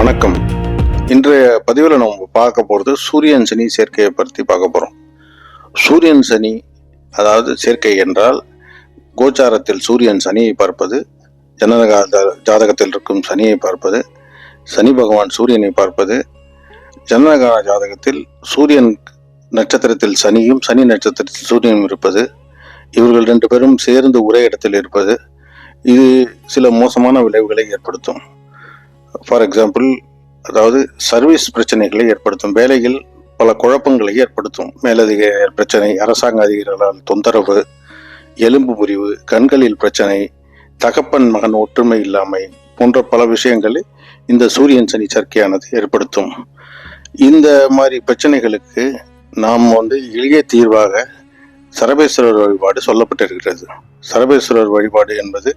வணக்கம். இன்றைய பதிவில் நம்ம பார்க்க போகிறது சூரியன் சனி சேர்க்கையை பற்றி பார்க்க போகிறோம் சூரியன் சனி அதாவது சேர்க்கை என்றால் கோச்சாரத்தில் சூரியன் சனியை பார்ப்பது ஜனதக ஜாதகத்தில் இருக்கும் சனியை பார்ப்பது சனி பகவான் சூரியனை பார்ப்பது ஜனனகால ஜாதகத்தில் சூரியன் நட்சத்திரத்தில் சனியும் சனி நட்சத்திரத்தில் சூரியனும் இருப்பது இவர்கள் ரெண்டு பேரும் சேர்ந்து ஒரே இடத்தில் இருப்பது இது சில மோசமான விளைவுகளை ஏற்படுத்தும். ஃபார் எக்ஸாம்பிள் அதாவது சர்வீஸ் பிரச்சனைகளை ஏற்படுத்தும் வேலையில் பல குழப்பங்களை ஏற்படுத்தும் மேலதிக பிரச்சனை அரசாங்க அதிகாரிகளால் தொந்தரவு எலும்பு முறிவு கண்களில் பிரச்சனை தகப்பன் மகன் ஒற்றுமை இல்லாமை போன்ற பல விஷயங்களை இந்த சூரியன் சனி சர்க்கையானது ஏற்படுத்தும். இந்த மாதிரி பிரச்சனைகளுக்கு நாம் வந்து எளிய தீர்வாக சரபேஸ்வரர் வழிபாடு சொல்லப்பட்டிருக்கிறது. சரபேஸ்வரர் வழிபாடு என்பது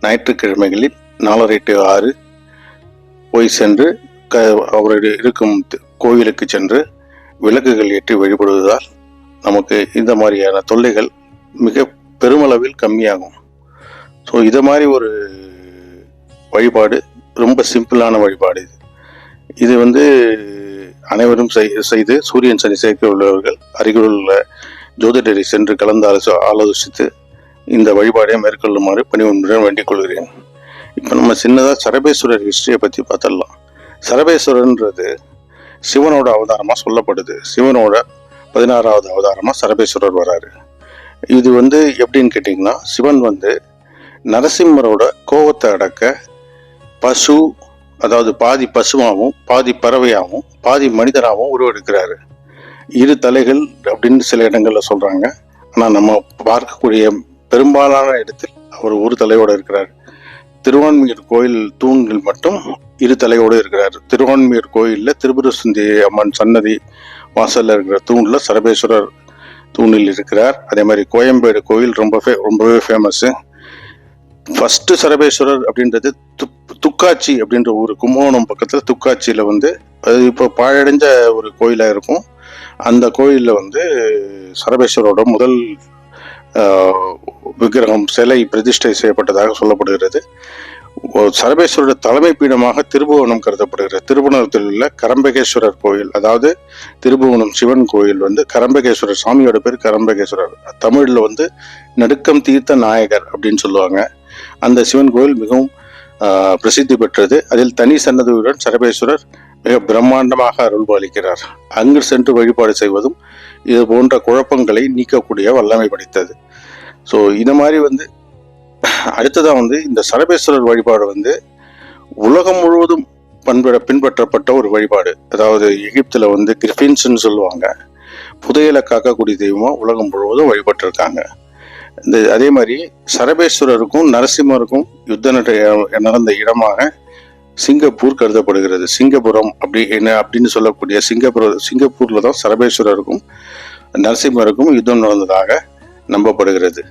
ஞாயிற்றுக்கிழமைகளில் நாலரை டு ஆறு போய் சென்று க அவருடைய இருக்கும் கோவிலுக்கு சென்று விளக்குகள் ஏற்றி வழிபடுவதால் நமக்கு இந்த மாதிரியான தொல்லைகள் மிக பெருமளவில் கம்மியாகும். ஸோ இதை மாதிரி ஒரு வழிபாடு ரொம்ப சிம்பிளான வழிபாடு இது. இது வந்து அனைவரும் செய்- செய்து சூரியன் சனி சேர்க்கை உள்ளவர்கள் அருகில் உள்ள ஜோதிடரை சென்று கலந்து ஆலோசி ஆலோசித்து இந்த வழிபாடை மேற்கொள்ளுமாறு பணிவுடன் வேண்டிக் கொள்கிறேன். இப்போ நம்ம சின்னதாக சரபேஸ்வரர் ஹிஸ்டரியை பற்றி பார்த்துடலாம். சரபேஸ்வரன்றது சிவனோட அவதாரமாக சொல்லப்படுது. சிவனோட பதினாறாவது அவதாரமாக சரபேஸ்வரர் வராரு. இது வந்து எப்படின்னு கேட்டிங்கன்னா சிவன் வந்து நரசிம்மரோட கோவத்தை அடக்க பசு அதாவது பாதி பசுவாகவும் பாதி பறவையாகவும் பாதி மனிதராகவும் உருவெடுக்கிறாரு. இரு தலைகள் அப்படின்னு சில இடங்களில் சொல்கிறாங்க ஆனால் நம்ம பார்க்கக்கூடிய பெரும்பாலான இடத்தில் அவர் ஒரு தலையோடு இருக்கிறார். திருவான்மியூர் கோயில் தூண்கள் மட்டும் இரு தலையோடு இருக்கிறார். திருவான்மியூர் கோயிலில் திருபுரசந்தி அம்மன் சன்னதி வாசலில் இருக்கிற தூணில் சரபேஸ்வரர் தூணில் இருக்கிறார். அதே மாதிரி கோயம்பேடு கோயில் ரொம்ப ஃபே- ரொம்பவே ஃபேமஸ்ஸு ஃபஸ்ட்டு சரபேஸ்வரர் அப்படின்றது துப் துக்காச்சி அப்படின்ற ஊர் கும்பகோணம் பக்கத்தில் துக்காச்சியில் வந்து அது இப்போ பாழடைஞ்ச ஒரு கோயிலாக இருக்கும். அந்த கோயிலில் வந்து சரபேஸ்வரோட முதல் விக்கிரகம் சிலை பிரதிஷ்டை செய்யப்பட்டதாக சொல்லப்படுகிறது. சரபேஸ்வரோட தலைமை பீடமாக திருபுவனம் கருதப்படுகிறது. திருபுவனத்தில் உள்ள கரம்பகேஸ்வரர் கோயில் அதாவது திருபுவனம் சிவன் கோயில் வந்து கரம்பகேஸ்வரர் சாமியோட பேர் கரம்பகேஸ்வரர். தமிழில் வந்து நடுக்கம் தீர்த்த நாயகர் அப்படின்னு சொல்லுவாங்க. அந்த சிவன் கோயில் மிகவும் பிரசித்தி பெற்றது. அதில் தனி சன்னதியுடன் சரபேஸ்வரர் மிக பிரம்மாண்டமாக அருள்பாலிக்கிறார் அங்கு சென்று வழிபாடு செய்வதும் இது போன்ற குழப்பங்களை நீக்கக்கூடிய வல்லமை படைத்தது. ஸோ இந்த மாதிரி வந்து அடுத்ததாக வந்து இந்த சரபேஸ்வரர் வழிபாடு வந்து உலகம் முழுவதும் பண்பட பின்பற்றப்பட்ட ஒரு வழிபாடு. அதாவது எகிப்தில் வந்து கிரிஃபின்ஸ்னு சொல்லுவாங்க. புதையலை காக்கக்கூடிய தெய்வமாக உலகம் முழுவதும் வழிபட்டிருக்காங்க. இந்த அதே மாதிரி சரபேஸ்வரருக்கும் நரசிம்மருக்கும் யுத்த நடந்த இடமாக சிங்கப்பூர் கருதப்படுகிறது. சிங்கப்புரம் அப்படி என்ன அப்படின்னு சொல்லக்கூடிய சிங்கப்புர சிங்கப்பூரில் தான் சரபேஸ்வரருக்கும் நரசிம்மருக்கும் யுத்தம் நடந்ததாக நம்பப்படுகிறது.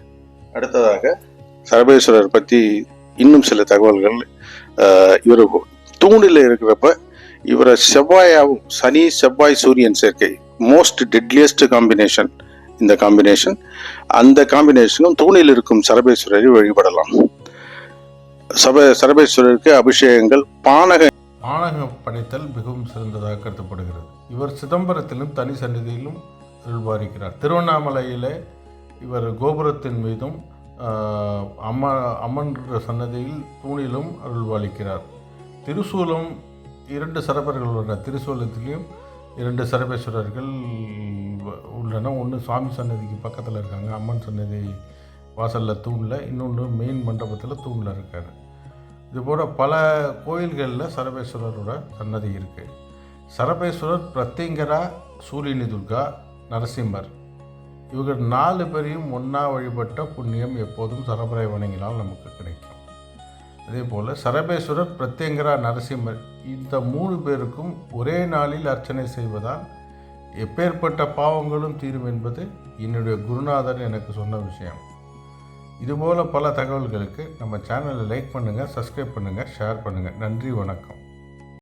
அடுத்ததாக சரபேஸ்வரர் பற்றி இன்னும் சில தகவல்கள் இவர் தூணில் இருக்கிறப்ப இவரை செவ்வாயாகவும் சனி செவ்வாய் சூரியன் சேர்க்கை மோஸ்ட் டெட்லியஸ்ட் காம்பினேஷன் இந்த காம்பினேஷன் அந்த காம்பினேஷனும் தூணில் இருக்கும் சரபேஸ்வரரை வழிபடலாம். சப சரபேஸ்வரருக்கு அபிஷேகங்கள் பானக பானக படைத்தல் மிகவும் சிறந்ததாக கருதப்படுகிறது. இவர் சிதம்பரத்திலும் தனி சன்னதியிலும் அருள்பாரிக்கிறார் திருவண்ணாமலையிலே இவர் கோபுரத்தின் மீதும் அம்மா அம்மன் சன்னதியில் தூணிலும் அருள்வாளிக்கிறார். திருசூலம் இரண்டு சரபர்கள் உள்ளன. திருசூலத்திலையும் இரண்டு சரபேஸ்வரர்கள் உள்ளன. ஒன்று சுவாமி சன்னதிக்கு பக்கத்தில் இருக்காங்க. அம்மன் சன்னதி வாசலில் தூணில் இன்னொன்று மெயின் மண்டபத்தில் தூணில் இருக்கார். இதுபோல் பல கோயில்களில் சரபேஸ்வரரோட சன்னதி இருக்குது சரபேஸ்வரர் பிரத்யங்கரா சூரியனி துர்கா நரசிம்மர். இவர்கள் நாலு பேரையும் ஒன்றா வழிபட்ட புண்ணியம் எப்போதும் சரபரை வணங்கினால் நமக்கு கிடைக்கும். அதே போல் சரபேஸ்வரர் பிரத்யங்கரா நரசிம்மர் இந்த மூணு பேருக்கும் ஒரே நாளில் அர்ச்சனை செய்வதால் எப்பேற்பட்ட பாவங்களும் தீரும் என்பது என்னுடைய குருநாதன் எனக்கு சொன்ன விஷயம். இதுபோல் பல தகவல்களுக்கு நம்ம சேனலை லைக் பண்ணுங்கள் சப்ஸ்கிரைப் பண்ணுங்கள் ஷேர் பண்ணுங்கள் நன்றி வணக்கம்.